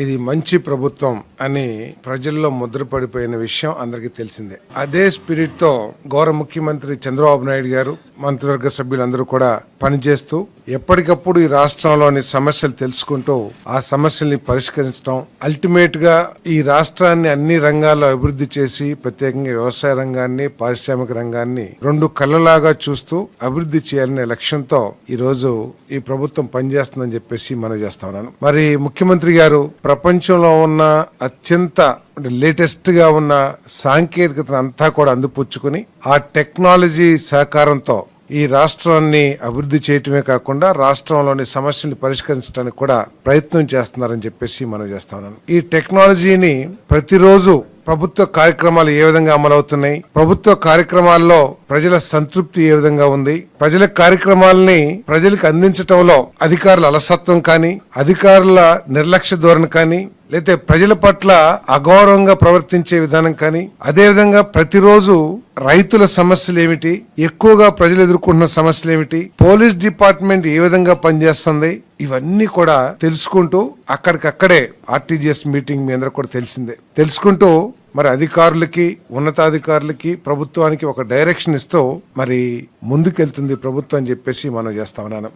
ఇది మంచి ప్రభుత్వం అని ప్రజల్లో ముద్రపడిపోయిన విషయం అందరికీ తెలిసిందే. అదే స్పిరిట్తో గౌరవ ముఖ్యమంత్రి చంద్రబాబు నాయుడు గారు మంత్రివర్గ సభ్యులందరూ కూడా పనిచేస్తూ ఎప్పటికప్పుడు ఈ రాష్ట్రంలోని సమస్యలు తెలుసుకుంటూ ఆ సమస్యల్ని పరిష్కరించడం అల్టిమేట్గా ఈ రాష్ట్రాన్ని అన్ని రంగాల్లో అభివృద్ధి చేసి ప్రత్యేకంగా వ్యవసాయ రంగాన్ని పారిశ్రామిక రంగాన్ని రెండు కళ్ళలాగా చూస్తూ అభివృద్ధి చేయాలనే లక్ష్యంతో ఈ రోజు ఈ ప్రభుత్వం పనిచేస్తుందని చెప్పేసి మనం చేస్తా ఉన్నాను. మరి ముఖ్యమంత్రి గారు ప్రపంచంలో ఉన్న అత్యంత అంటే లేటెస్ట్గా ఉన్న సాంకేతికతను అంతా కూడా అందిపుచ్చుకుని ఆ టెక్నాలజీ సహకారంతో ఈ రాష్ట్రాన్ని అభివృద్ధి చేయటమే కాకుండా రాష్ట్రంలోని సమస్యల్ని పరిష్కరించడానికి కూడా ప్రయత్నం చేస్తున్నారని చెప్పేసి మనం చేస్తున్నాను ఈ టెక్నాలజీని ప్రతిరోజు ప్రభుత్వ కార్యక్రమాలు ఏ విధంగా అమలవుతున్నాయి? ప్రభుత్వ కార్యక్రమాల్లో ప్రజల సంతృప్తి ఏ విధంగా ఉంది? ప్రజల కార్యక్రమాలని ప్రజలకు అందించటంలో అధికారుల అలసత్వం కానీ అధికారుల నిర్లక్ష్య ధోరణి కానీ లేతే ప్రజల పట్ల అగౌరవంగా ప్రవర్తించే విధానం కానీ అదేవిధంగా ప్రతిరోజు రైతుల సమస్యలు ఏమిటి ఎక్కువగా ప్రజలు ఎదుర్కొంటున్న సమస్యలు ఏమిటి పోలీస్ డిపార్ట్మెంట్ ఏ విధంగా పనిచేస్తుంది ఇవన్నీ కూడా తెలుసుకుంటూ అక్కడికక్కడే ఆర్టీజీఎస్ మీటింగ్ మీ అందరూ కూడా తెలిసిందే. తెలుసుకుంటూ మరి అధికారులకి ఉన్నతాధికారులకి ప్రభుత్వానికి ఒక డైరెక్షన్ ఇస్తూ మరి ముందుకెళ్తుంది ప్రభుత్వం అని చెప్పేసి మనం చేస్తా ఉన్నాను.